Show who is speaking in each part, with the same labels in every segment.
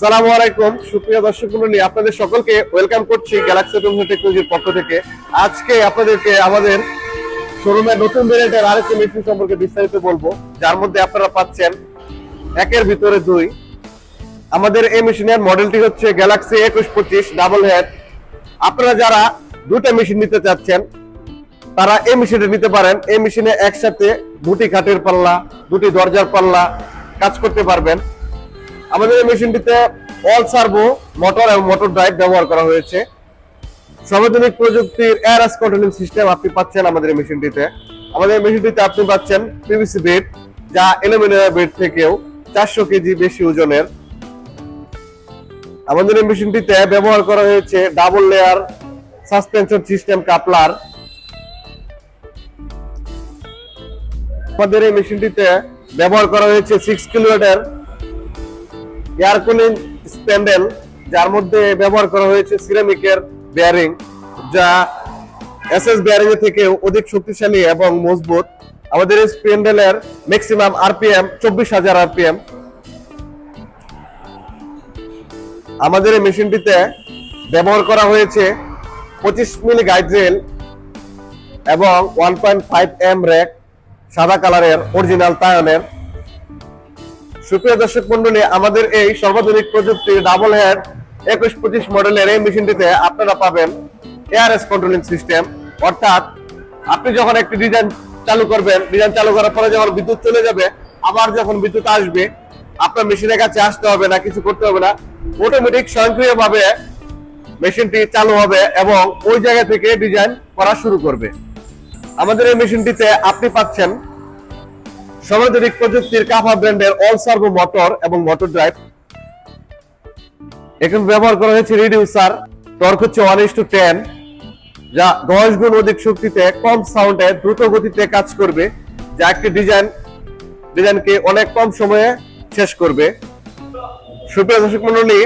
Speaker 1: সালামু আলাইকুম। সুপ্রিয় দর্শক মন্ডলী আপনাদের সকলকে ওয়েলকাম করছি গ্যালাক্সি টেকনোলজির পক্ষ থেকে। আজকে আপনাদেরকে আমাদের শোরুমের নতুন ভেরিয়েন্টের আরেকটি মেশিন সম্পর্কে বিস্তারিত বলব। যার মধ্যে আপনারা পাচ্ছেন একের ভিতরে দুই। আমাদের এই মেশিনের মডেলটি হচ্ছে গ্যালাক্সি একুশ পঁচিশ ডাবল হেড আপনারা যারা দুটো মেশিন নিতে চাচ্ছেন, তারা এই মেশিনটা নিতে পারেন। এই মেশিনে একসাথে দুটি কাঠের পাল্লা, দুটি দরজার পাল্লা কাজ করতে পারবেন। আমাদের এই মেশিনটিতে অল সার্ভো মোটর এবং মোটর ড্রাইভ ব্যবহার করা হয়েছে। সর্বাধুনিক প্রযুক্তির এয়ারাস কন্ট্রোলিং সিস্টেম আপনি পাচ্ছেন আমাদের এই মেশিনটিতে। আমাদের এই মেশিনটিতে আপনি পাচ্ছেন পিভিসি বেড যা অ্যালুমিনিয়াম বেড থেকেও চারশো কেজি বেশি ওজনের। আমাদের এই মেশিনটিতে ব্যবহার করা হয়েছে double layer suspension system coupler আমাদের এই মেশিনটিতে ব্যবহার করা হয়েছে six kilometre air cooling spindle, যার মধ্যে ব্যবহার করা হয়েছে সিরামিকের বেয়ারিং যা এসএস বেয়ারিং এর থেকে অধিক শক্তিশালী এবং মজবুত। আমাদের এই স্প্যান্ডেলের ম্যাক্সিমাম আরপিএম চব্বিশ হাজার আরপিএম আমাদের এই মেশিনটিতে ব্যবহার করা হয়েছে পঁচিশ মিলি গাইড এবং one point five M rack, সাদা কালারের, অরিজিনাল তায়নের। সুপ্রিয় দর্শক মন্ডলী, আমাদের এই সর্বাধুনিক প্রযুক্তির ডাবল হেড একুশ পঁচিশ মডেলের এই মেশিনটিতে আপনারা পাবেন এআরএস কন্ট্রোলিং সিস্টেম অর্থাৎ আপনি যখন একটি ডিজাইন চালু করবেন ডিজাইন চালু করার পরে যখন বিদ্যুৎ চলে যাবে, আবার যখন বিদ্যুৎ আসবে, আপনার মেশিনের কাছে আসতে হবে না, কিছু করতে হবে না। অটোমেটিক স্বয়ংক্রিয়ভাবে মেশিনটি চালু হবে এবং ওই জায়গা থেকে ডিজাইন করা শুরু করবে। আমাদের এই মেশিনটিতে আপনি পাচ্ছেন সর্বাধুনিক প্রযুক্তির কাফা ব্র্যান্ডের অল সার্ভো মোটর এবং মোটর ড্রাইভ। এখানে ব্যবহার করা হয়েছে রিডিউসার, টর্ক হচ্ছে ওয়ান ইস টু টেন যা দশ গুণ অধিক শক্তিতে কম সাউন্ডে দ্রুত গতিতে কাজ করবে, যা একটি ডিজাইন ডিজাইনকে অনেক কম সময়ে শেষ করবে। সুপ্রিয় দর্শক মন্ডলী,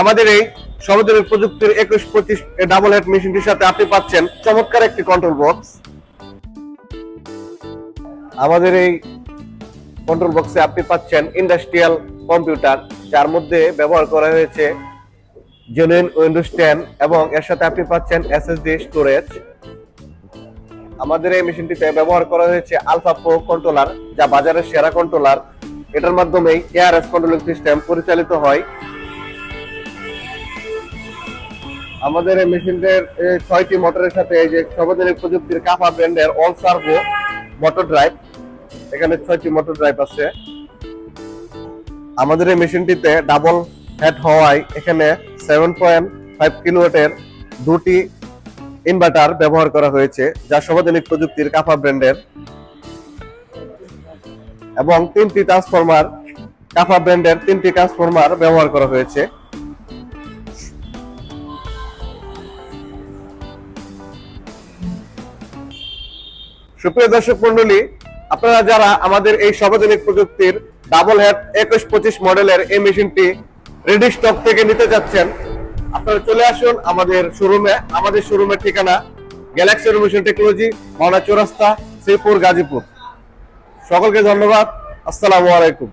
Speaker 1: আমাদের এই সর্বাধুনিক প্রযুক্তির একুশ পঁচিশ ডাবল হেড মেশিনটির সাথে আপনি পাচ্ছেন চমৎকার একটি কন্ট্রোল বক্স আমাদের এই কন্ট্রোল বক্সে আপনি পাচ্ছেন ইন্ডাস্ট্রিয়াল কম্পিউটার যার মধ্যে ব্যবহার করা হয়েছে জেনুইন উইন্ডোজ টেন এবং এর সাথে আপনি পাচ্ছেন এসএসডি স্টোরেজ আমাদের এই মেশিনটিতে ব্যবহার করা হয়েছে আলফা প্রো কন্ট্রোলার যা বাজারের সেরা কন্ট্রোলার এটার মাধ্যমেই এআরএস কন্ট্রোলিং সিস্টেম পরিচালিত হয়। আমাদের এই মেশিনটির ছয়টি মোটরের সাথে এই যে সর্বাধুনিক প্রযুক্তির কাফা ব্র্যান্ডের অল সার্ভো মোটর ড্রাইভ এখানে ছয়টি মোটর ড্রাইভ আছে। আমাদের এই মেশিনটিতে ডাবল হেড হওয়ায় এখানে সেভেন পয়েন্ট ফাইভ কিলোওয়াটের দুটি ইনভার্টার ব্যবহার করা হয়েছে, যা সর্বাধুনিক প্রযুক্তির কাফা ব্র্যান্ডের। এবং তিনটি ট্রান্সফরমার কাফা ব্র্যান্ডের তিনটি ট্রান্সফরমার ব্যবহার করা হয়েছে। সুপ্রিয় দর্শক মন্ডলী আপনারা যারা আমাদের এই সর্বাধুনিক প্রযুক্তির ডাবল হেড একুশ পঁচিশ মডেলের এই মেশিনটি রেডি স্টক থেকে নিতে যাচ্ছেন, আপনারা চলে আসুন আমাদের শোরুমে। আমাদের শোরুমের ঠিকানা গ্যালাক্সি রোমেশন টেকনোলজি, মাওনা চৌরাস্তা, শ্রীপুর, গাজীপুর। সকলকে ধন্যবাদ। আসসালামু আলাইকুম।